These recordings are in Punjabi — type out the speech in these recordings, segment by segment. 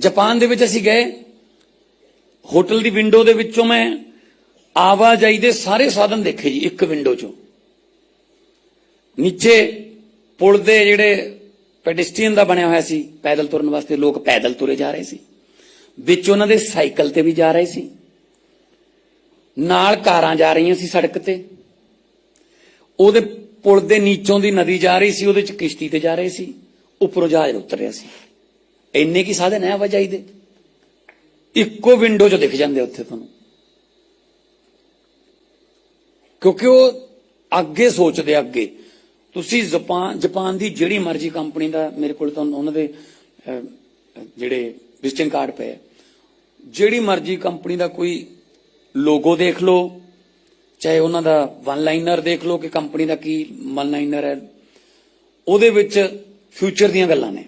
ਜਾਪਾਨ ਦੇ ਵਿੱਚ ਅਸੀਂ ਗਏ। ਹੋਟਲ ਦੀ ਵਿੰਡੋ ਦੇ ਵਿੱਚੋਂ ਮੈਂ ਆਵਾਜਾਈ ਦੇ ਸਾਰੇ ਸਾਧਨ ਦੇਖੇ ਜੀ, ਇੱਕ ਵਿੰਡੋ ਚੋਂ। ਨੀਚੇ ਪੁਲ ਦੇ ਜਿਹੜੇ ਪੈਡਿਸਟਰੀਅਨ ਦਾ ਬਣਿਆ ਹੋਇਆ ਸੀ, ਪੈਦਲ ਤੁਰਨ ਵਾਸਤੇ ਲੋਕ ਪੈਦਲ ਤੁਰੇ ਜਾ ਰਹੇ ਸੀ। ਵਿੱਚ ਉਹਨਾਂ ਦੇ ਸਾਈਕਲ ਤੇ ਵੀ ਜਾ ਰਹੇ ਸੀ। ਨਾਲ ਕਾਰਾਂ ਜਾ ਰਹੀਆਂ ਸੀ ਸੜਕ ਤੇ। ਉਹਦੇ ਪੁਲ ਦੇ ਨੀਚੋਂ ਦੀ ਨਦੀ ਜਾ ਰਹੀ ਸੀ, ਉਹਦੇ ਚ ਕਿਸ਼ਤੀ ਤੇ ਜਾ ਰਹੇ ਸੀ। ਉੱਪਰੋਂ ਜਹਾਜ਼ ਉਤਰ ਰਿਹਾ ਸੀ। ਇੰਨੇ ਕੀ ਸਾਧਨ ਹੈ ਆਵਾਜਾਈ ਦੇ? ਇੱਕੋ ਵਿੰਡੋ 'ਚ ਦਿਖ ਜਾਂਦੇ ਉੱਥੇ ਤੁਹਾਨੂੰ। ਕਿਉਂਕਿ ਉਹ ਅੱਗੇ ਸੋਚਦੇ ਅੱਗੇ। ਤੁਸੀਂ ਜਾਪਾਨ ਜਾਪਾਨ ਦੀ ਜਿਹੜੀ ਮਰਜ਼ੀ ਕੰਪਨੀ ਦਾ ਮੇਰੇ ਕੋਲ ਤਾਂ ਉਹਨਾਂ ਦੇ ਜਿਹੜੇ ਵਿਜ਼ਿਟਿੰਗ ਕਾਰਡ ਪਏ ਜਿਹੜੀ ਮਰਜ਼ੀ ਕੰਪਨੀ ਦਾ ਕੋਈ ਲੋਗੋ ਦੇਖ ਲਓ, ਚਾਹੇ ਉਹਨਾਂ ਦਾ ਵਨ ਲਾਈਨਰ ਦੇਖ ਲਓ ਕਿ ਕੰਪਨੀ ਦਾ ਕੀ ਵਨ ਲਾਈਨਰ ਹੈ। ਉਹਦੇ ਵਿੱਚ ਫਿਊਚਰ ਦੀਆਂ ਗੱਲਾਂ ਨੇ।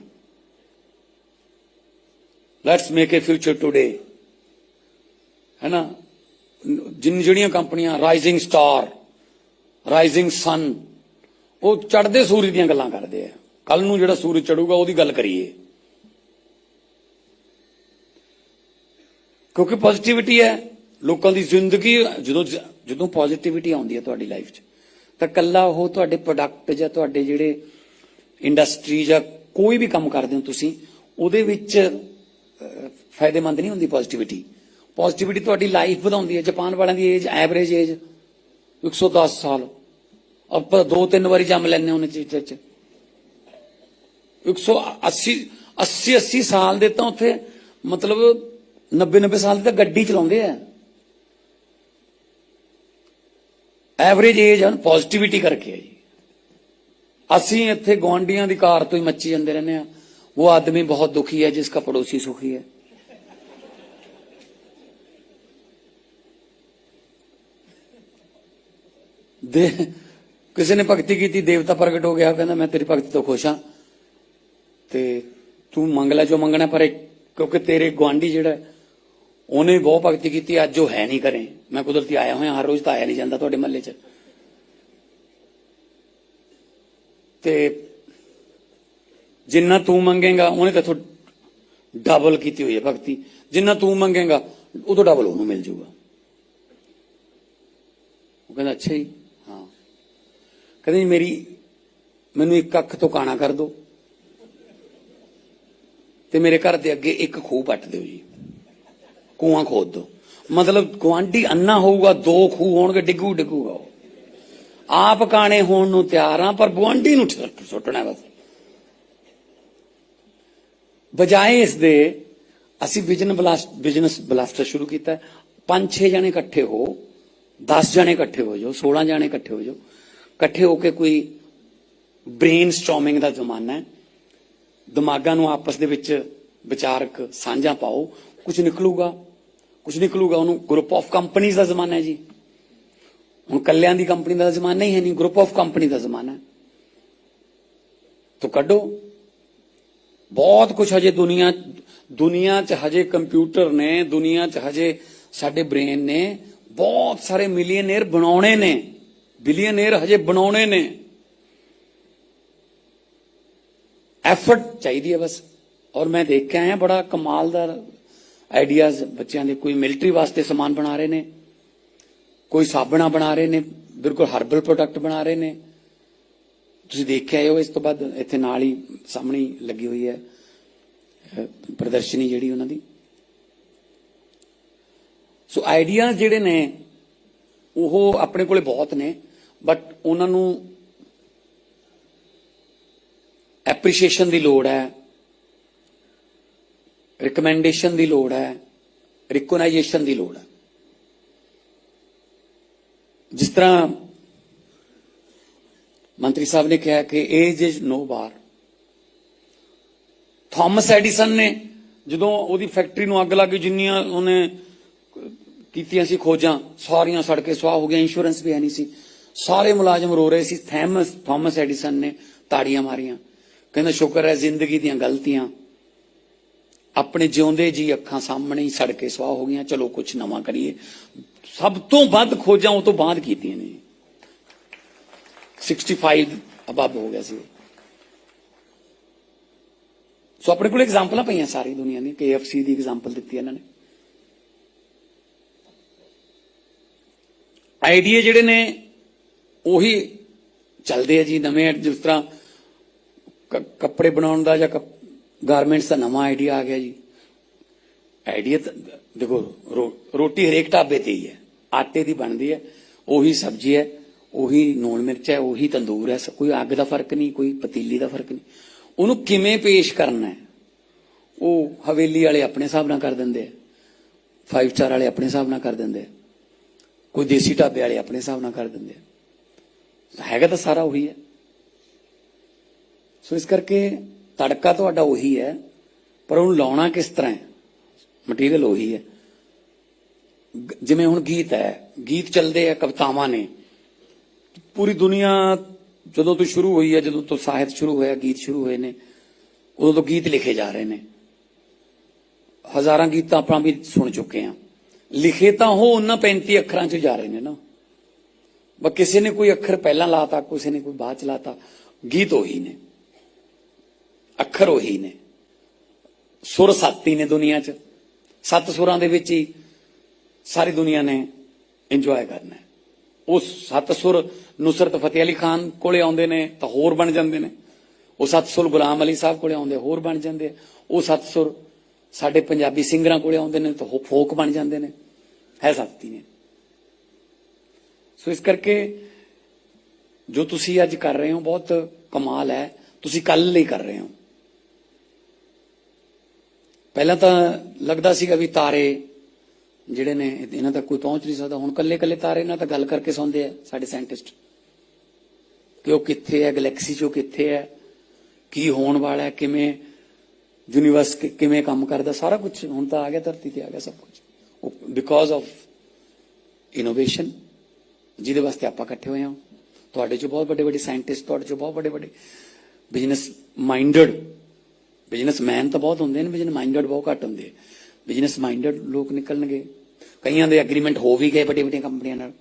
Let's make a future today ਹੈ ਨਾ ਜਿਹੜੀਆਂ ਕੰਪਨੀਆਂ ਰਾਈਜ਼ਿੰਗ ਸਟਾਰ ਰਾਈਜ਼ਿੰਗ ਸਨ ਉਹ ਚੜਦੇ ਸੂਰਜ ਦੀਆਂ ਗੱਲਾਂ ਕਰਦੇ ਆ ਕੱਲ ਨੂੰ ਜਿਹੜਾ ਸੂਰਜ ਚੜੂਗਾ ਉਹਦੀ ਗੱਲ ਕਰੀਏ ਕਿਉਂਕਿ ਪੋਜ਼ਿਟਿਵਿਟੀ ਹੈ ਲੋਕਾਂ ਦੀ ਜ਼ਿੰਦਗੀ ਜਦੋਂ ਜਦੋਂ ਪੋਜ਼ਿਟਿਵਿਟੀ ਆਉਂਦੀ ਹੈ ਤੁਹਾਡੀ ਲਾਈਫ 'ਚ ਤਾਂ ਕੱਲਾ ਉਹ ਤੁਹਾਡੇ ਪ੍ਰੋਡਕਟ ਜਾਂ ਤੁਹਾਡੇ ਜਿਹੜੇ ਇੰਡਸਟਰੀ ਜਾਂ ਕੋਈ ਵੀ ਕੰਮ ਕਰਦੇ ਹੋ ਤੁਸੀਂ ਉਹਦੇ ਵਿੱਚ ਫਾਇਦੇਮੰਦ ਨਹੀਂ ਹੁੰਦੀ ਪੋਜ਼ਿਟਿਵਿਟੀ ਪੋਜ਼ਿਟਿਵਿਟੀ ਤੁਹਾਡੀ ਲਾਈਫ ਵਧਾਉਂਦੀ ਹੈ। ਜਾਪਾਨ ਵਾਲਿਆਂ ਦੀ ਏਜ ਐਵਰੇਜ ਏਜ 110 ਸਾਲ। ਆਪਾਂ ਦੋ ਤਿੰਨ ਵਾਰੀ ਜੰਮ ਲੈਣੇ ਉਹਨੇ ਚੀਜ਼ਾਂ 'ਚ 180 80 80 ਸਾਲ ਦੇ ਤਾਂ ਉੱਥੇ ਮਤਲਬ 90 90 ਸਾਲ ਦੇ ਤਾਂ ਗੱਡੀ ਚਲਾਉਂਦੇ ਆ। ਐਵਰੇਜ ਏਜ ਹਨ ਪੋਜ਼ਿਟਿਵਿਟੀ ਕਰਕੇ ਹੈ ਜੀ। ਅਸੀਂ ਇੱਥੇ ਗਵਾਂਡੀਆਂ ਦੀ ਕਾਰ ਤੋਂ ਹੀ ਮੱਚੀ ਜਾਂਦੇ ਰਹਿੰਦੇ ਆ ਉਹ ਆਦਮੀ ਬਹੁਤ ਦੁਖੀ ਹੈ ਜਿਸਕਾ ਪੜੋਸੀ ਸੁਖੀ ਹੈ ਦੇ ਕਿਸੇ ਨੇ ਭਗਤੀ ਕੀਤੀ ਦੇਵਤਾ ਪ੍ਰਗਟ ਹੋ ਗਿਆ ਕਹਿੰਦਾ ਮੈਂ ਤੇਰੀ ਭਗਤੀ ਤੋਂ ਖੁਸ਼ ਹਾਂ ਤੇ ਤੂੰ ਮੰਗ ਲੈ ਜੋ ਮੰਗਣਾ ਪਰ ਕਿਉਂਕਿ ਤੇਰੇ ਗਵਾਂਢੀ ਜਿਹੜਾ ਉਹਨੇ ਬਹੁਤ ਭਗਤੀ ਕੀਤੀ ਅੱਜ ਉਹ ਹੈ ਨਹੀਂ ਕਰੇ ਮੈਂ ਕੁਦਰਤੀ ਆਇਆ ਹੋਇਆ ਹਰ ਰੋਜ਼ ਤਾਂ ਆਇਆ ਨਹੀਂ ਜਾਂਦਾ ਤੁਹਾਡੇ ਮਹੱਲੇ 'ਚ ਤੇ ਜਿੰਨਾ ਤੂੰ ਮੰਗੇਗਾ, ਉਹਨੇ ਤਾਂ ਡਬਲ ਕੀਤੀ ਹੋਈ ਹੈ ਭਗਤੀ। ਜਿੰਨਾ ਤੂੰ ਮੰਗੇਗਾ ਉਹ ਤੋਂ ਡਬਲ ਉਹਨੂੰ ਮਿਲ ਜਾਊਗਾ। ਉਹ ਕਹਿੰਦਾ, ਅੱਛਾ ਜੀ, ਹਾਂ। ਕਹਿੰਦੇ ਜੀ, ਮੇਰੀ, ਮੈਨੂੰ ਇੱਕ ਅੱਖ ਤੋਂ ਕਾਣਾ ਕਰ ਦਿਓ। ਤੇ ਮੇਰੇ ਘਰ ਦੇ ਅੱਗੇ ਇੱਕ ਖੂਹ ਪੱਟ ਦਿਓ ਜੀ। ਕੂਆਂ ਖੋਦ ਦਿਓ। ਮਤਲਬ ਗੁਆਂਢੀ ਅੰਨਾ ਹੋਊਗਾ, ਦੋ ਖੂਹ ਹੋਣਗੇ ਡਿੱਗੂ ਡਿੱਗੂਗਾ ਉਹ। ਆਪ ਕਾਣੇ ਹੋਣ ਨੂੰ ਤਿਆਰ ਆ, ਪਰ ਗੁਆਂਢੀ ਨੂੰ ਸੁੱਟ- ਸੁੱਟਣਾ ਬਸ। ਬਜਾਏ ਇਸ ਦੇ ਅਸੀਂ ਬਿਜ਼ਨਸ ਬਲਾਸਟ ਬਿਜ਼ਨਸ ਬਲਾਸਟਰ ਸ਼ੁਰੂ ਕੀਤਾ। ਪੰਜ ਛੇ ਜਣੇ ਇਕੱਠੇ ਹੋ 10 ਜਣੇ ਇਕੱਠੇ ਹੋ ਜਾਓ 16 ਜਣੇ ਇਕੱਠੇ ਹੋ ਜਾਓ। ਇਕੱਠੇ ਹੋ ਕੇ ਕੋਈ ਬ੍ਰੇਨ ਸਟਾਰਮਿੰਗ ਦਾ ਜ਼ਮਾਨਾ ਹੈ। ਦਿਮਾਗਾਂ ਨੂੰ ਆਪਸ ਦੇ ਵਿੱਚ ਵਿਚਾਰਕ ਸਾਂਝਾ ਪਾਓ। ਕੁਝ ਨਿਕਲੂਗਾ ਕੁਝ ਨਿਕਲੂਗਾ, ਉਹਨੂੰ ਗਰੁੱਪ ਆਫ ਕੰਪਨੀਆਂ ਦਾ ਜ਼ਮਾਨਾ ਹੈ ਜੀ। ਹੁਣ ਕੱਲਿਆਂ ਦੀ ਕੰਪਨੀ ਦਾ ਜ਼ਮਾਨਾ ਹੀ ਹੈ ਨਹੀਂ ਗਰੁੱਪ ਆਫ ਕੰਪਨੀ ਦਾ ਜ਼ਮਾਨਾ ਹੈ। ਤੋ ਕੱਢੋ। ਬਹੁਤ ਕੁਝ ਹਜੇ ਦੁਨੀਆ ਦੁਨੀਆ 'ਚ ਹਜੇ ਕੰਪਿਊਟਰ ਨੇ, ਦੁਨੀਆ 'ਚ ਹਜੇ ਸਾਡੇ ਬ੍ਰੇਨ ਨੇ, ਬਹੁਤ ਸਾਰੇ ਮਿਲੀਅਨੇਅਰ ਬਣਾਉਣੇ ਨੇ। ਬਿਲੀਅਨੇਅਰ ਹਜੇ ਬਣਾਉਣੇ ਨੇ। ਐਫਰਟ ਚਾਹੀਦੀ ਹੈ ਬਸ। ਔਰ ਮੈਂ ਦੇਖ ਕੇ ਆਇਆ ਬੜਾ ਕਮਾਲ ਦਾ ਆਈਡੀਆਜ਼ ਬੱਚਿਆਂ ਦੇ। ਕੋਈ ਮਿਲਟਰੀ ਵਾਸਤੇ ਸਮਾਨ ਬਣਾ ਰਹੇ ਨੇ, ਕੋਈ ਸਾਬਣਾ ਬਣਾ ਰਹੇ ਨੇ, ਬਿਲਕੁਲ ਹਰਬਲ ਪ੍ਰੋਡਕਟ ਬਣਾ ਰਹੇ ਨੇ। ਤੁਸੀਂ ਦੇਖਿਆ ਕੇ ਹੋ ਇਸ ਤੋਂ ਬਾਅਦ ਇੱਥੇ ਨਾਲ ਹੀ ਸਾਹਮਣੇ ਲੱਗੀ ਹੋਈ ਹੈ ਪ੍ਰਦਰਸ਼ਨੀ ਜਿਹੜੀ ਉਹਨਾਂ ਦੀ। ਸੋ ਆਈਡੀਆਜ਼ ਜਿਹੜੇ ਨੇ, ਉਹ ਆਪਣੇ ਕੋਲੇ ਬਹੁਤ ਨੇ ਬਟ ਉਹਨਾਂ ਨੂੰ ਐਪਰੀਸ਼ੀਏਸ਼ਨ ਦੀ ਲੋੜ ਹੈ ਰਿਕਮੈਂਡੇਸ਼ਨ ਦੀ ਲੋੜ ਹੈ ਰਿਕੋਗਨਾਈਜੇਸ਼ਨ ਦੀ ਲੋੜ ਹੈ। ਜਿਸ ਤਰ੍ਹਾਂ ਮੰਤਰੀ ਸਾਹਿਬ ਨੇ ਕਿਹਾ ਕਿ age is no bar Thomas Edison ਨੇ ਜਦੋਂ ਉਹਦੀ ਫੈਕਟਰੀ ਨੂੰ ਅੱਗ ਲੱਗੀ ਜਿੰਨੀਆਂ ਉਹਨੇ ਕੀਤੀਆਂ ਸੀ ਖੋਜਾਂ, ਸਾਰੀਆਂ ਸੜ ਕੇ ਸੁਆਹ ਹੋ ਗਈਆਂ ਇੰਸ਼ੋਰੈਂਸ ਵੀ ਹੈ ਨਹੀਂ ਸੀ। ਸਾਰੇ ਮੁਲਾਜ਼ਮ ਰੋ ਰਹੇ ਸੀ, ਥੈਮਸ, ਥਾਮਸ ਐਡੀਸਨ ਨੇ ਤਾੜੀਆਂ ਮਾਰੀਆਂ। ਕਹਿੰਦਾ, ਸ਼ੁਕਰ ਹੈ ਜ਼ਿੰਦਗੀ ਦੀਆਂ ਗਲਤੀਆਂ। ਆਪਣੇ ਜਿਉਂਦੇ ਜੀ ਅੱਖਾਂ ਸਾਹਮਣੇ ਹੀ ਸੜ ਕੇ ਸੁਆਹ ਹੋ ਗਈਆਂ। ਚਲੋ ਕੁਝ ਨਵਾਂ ਕਰੀਏ। ਸਭ ਤੋਂ ਵੱਧ ਖੋਜਾਂ ਉਹ ਤੋਂ ਬਾਅਦ ਕੀਤੀਆਂ ਨੇ। 65 ਅਬਵ ਹੋ ਗਿਆ ਸੀ। ਸੋ ਆਪਣੇ ਕੋਲ ਐਗਜ਼ਾਮਪਲਾਂ ਪਈਆਂ ਸਾਰੀ ਦੁਨੀਆ ਦੀ KFC ਦੀ ਐਗਜ਼ਾਮਪਲ ਦਿੱਤੀ ਇਹਨਾਂ ਨੇ। ਆਈਡੀਆ ਜਿਹੜੇ ਨੇ, ਉਹੀ ਚੱਲਦੇ ਆ ਜੀ ਨਵੇਂ। ਜਿਸ ਤਰ੍ਹਾਂ ਕੱਪੜੇ ਬਣਾਉਣ ਦਾ ਜਾਂ ਗਾਰਮੈਂਟਸ ਦਾ ਨਵਾਂ ਆਈਡੀਆ ਆ ਗਿਆ ਜੀ। ਆਈਡੀਆ ਦੇਖੋ ਰੋਟੀ ਹਰੇਕ ਢਾਬੇ ਤੇ ਹੀ ਹੈ। ਆਟੇ ਦੀ ਬਣਦੀ ਹੈ। ਉਹੀ ਸਬਜ਼ੀ ਹੈ। ਉਹੀ ਨੂਣ ਮਿਰਚ ਹੈ, ਉਹੀ ਤੰਦੂਰ ਹੈ, ਕੋਈ ਅੱਗ ਦਾ ਫ਼ਰਕ ਨਹੀਂ, ਕੋਈ ਪਤੀਲੀ ਦਾ ਫ਼ਰਕ ਨਹੀਂ। ਉਹਨੂੰ ਕਿਵੇਂ ਪੇਸ਼ ਕਰਨਾ ਹੈ? ਉਹ ਹਵੇਲੀ ਵਾਲੇ ਆਪਣੇ ਹਿਸਾਬ ਨਾਲ ਕਰ ਦਿੰਦੇ ਆ। 5 ਸਟਾਰ ਵਾਲੇ ਆਪਣੇ ਹਿਸਾਬ ਨਾਲ ਕਰ ਦਿੰਦੇ ਆ। ਕੋਈ ਦੇਸੀ ਢਾਬੇ ਵਾਲੇ ਆਪਣੇ ਹਿਸਾਬ ਨਾਲ ਕਰ ਦਿੰਦੇ ਆ। ਹੈਗਾ ਤਾਂ ਸਾਰਾ ਉਹੀ ਹੈ। ਸੋ ਇਸ ਕਰਕੇ ਤੜਕਾ ਤੁਹਾਡਾ ਉਹੀ ਹੈ, ਪਰ ਉਹਨੂੰ ਲਾਉਣਾ ਕਿਸ ਤਰ੍ਹਾਂ ਹੈ? ਮਟੀਰੀਅਲ ਉਹੀ ਹੈ। ਜਿਵੇਂ ਹੁਣ ਗੀਤ ਹੈ, ਗੀਤ ਚੱਲਦੇ ਆ ਕਵਿਤਾਵਾਂ ਨੇ। ਪੂਰੀ ਦੁਨੀਆ ਜਦੋਂ ਤੋਂ ਸ਼ੁਰੂ ਹੋਈ ਹੈ, ਜਦੋਂ ਤੋਂ ਸਾਹਿਤ ਸ਼ੁਰੂ ਹੋਇਆ, ਗੀਤ ਸ਼ੁਰੂ ਹੋਏ ਨੇ, ਉਦੋਂ ਤੋਂ ਗੀਤ ਲਿਖੇ ਜਾ ਰਹੇ ਨੇ। ਹਜ਼ਾਰਾਂ ਗੀਤ ਆਪਾਂ ਵੀ ਸੁਣ ਚੁੱਕੇ ਹਾਂ। ਲਿਖੇ ਤਾਂ ਉਹ ਉਹਨਾਂ 35 ਅੱਖਰਾਂ 'ਚ ਜਾ ਰਹੇ ਨੇ ਨਾ। ਬਸ ਕਿਸੇ ਨੇ ਕੋਈ ਅੱਖਰ ਪਹਿਲਾਂ ਲਾਤਾ, ਕਿਸੇ ਨੇ ਕੋਈ ਬਾਅਦ ਚ ਲਾਤਾ, ਗੀਤ ਉਹੀ ਨੇ। ਅੱਖਰ ਉਹੀ ਨੇ। ਸੁਰ ਸੱਤ ਹੀ ਨੇ ਦੁਨੀਆ 'ਚ। ਸੱਤ ਸੁਰਾਂ ਦੇ ਵਿੱਚ ਹੀ ਸਾਰੀ ਦੁਨੀਆ ਨੇ ਇੰਜੋਏ ਕਰਨਾ ਹੈ। ਉਹ ਸੱਤ ਸੁਰ ਨੁਸਰਤ ਫਤਿਹ ਅਲੀ ਖਾਨ ਕੋਲੇ ਆਉਂਦੇ ਨੇ ਤਾਂ ਹੋਰ ਬਣ ਜਾਂਦੇ ਨੇ। ਉਹ ਸੱਤ ਸੁਰ ਗੁਲਾਮ ਅਲੀ ਸਾਹਿਬ ਕੋਲੇ ਆਉਂਦੇ, ਹੋਰ ਬਣ ਜਾਂਦੇ ਉਹ ਸੱਤ ਸੁਰ ਸਾਡੇ ਪੰਜਾਬੀ ਸਿੰਗਰਾਂ ਕੋਲੇ ਆਉਂਦੇ ਨੇ ਤਾਂ ਉਹ ਫੋਕ ਬਣ ਜਾਂਦੇ ਨੇ। ਹੈ ਸੱਤ ਹੀ ਨੇ। ਸੋ ਇਸ ਕਰਕੇ ਜੋ ਤੁਸੀਂ ਅੱਜ ਕਰ ਰਹੇ ਹੋ ਬਹੁਤ ਕਮਾਲ ਹੈ। ਤੁਸੀਂ ਕੱਲ ਲਈ ਕਰ ਰਹੇ ਹੋ। ਪਹਿਲਾਂ ਤਾਂ ਲੱਗਦਾ ਸੀਗਾ ਵੀ ਤਾਰੇ ਜਿਹੜੇ ਨੇ, ਇਹਨਾਂ ਤੱਕ ਕੋਈ ਪਹੁੰਚ ਨਹੀਂ ਸਕਦਾ। ਹੁਣ ਕੱਲੇ ਕੱਲੇ ਤਾਰੇ ਨਾਲ ਤਾਂ ਗੱਲ ਕਰਕੇ ਸੌਂਦੇ ਆ ਸਾਡੇ ਸਾਇੰਟਿਸਟ ਕਿ ਉਹ ਕਿੱਥੇ ਹੈ ਗੈਲੈਕਸੀ 'ਚ ਕਿੱਥੇ ਹੈ ਕੀ ਹੋਣ ਵਾਲਾ ਹੈ, ਕਿਵੇਂ ਯੂਨੀਵਰਸ ਕਿਵੇਂ ਕੰਮ ਕਰਦਾ, ਸਾਰਾ ਕੁਝ ਹੁਣ ਤਾਂ ਆ ਗਿਆ, ਧਰਤੀ ਤੇ ਆ ਗਿਆ ਸਭ ਕੁਝ ਬਿਕੋਜ਼ ਆਫ ਇਨੋਵੇਸ਼ਨ ਜਿਹਦੇ ਵਾਸਤੇ ਆਪਾਂ ਇਕੱਠੇ ਹੋਏ ਹਾਂ। ਤੁਹਾਡੇ ਚੋਂ ਬਹੁਤ ਵੱਡੇ ਵੱਡੇ ਸਾਇੰਟਿਸਟ ਤੁਹਾਡੇ ਚੋਂ ਬਹੁਤ ਵੱਡੇ ਵੱਡੇ ਬਿਜ਼ਨਸ ਮਾਈਂਡਡ ਬਿਜ਼ਨਸਮੈਨ ਤਾਂ ਬਹੁਤ ਹੁੰਦੇ ਨੇ ਬਿਜ਼ਨਸ ਮਾਈਂਡਡ ਬਹੁਤ ਘੱਟ ਹੁੰਦੇ ਬਿਜ਼ਨਸ ਮਾਈਂਡਡ ਲੋਕ ਨਿਕਲਣਗੇ। ਕਈਆਂ ਦੇ ਐਗਰੀਮੈਂਟ ਹੋ ਵੀ ਗਏ ਵੱਡੀਆਂ ਵੱਡੀਆਂ ਕੰਪਨੀਆਂ ਨਾਲ।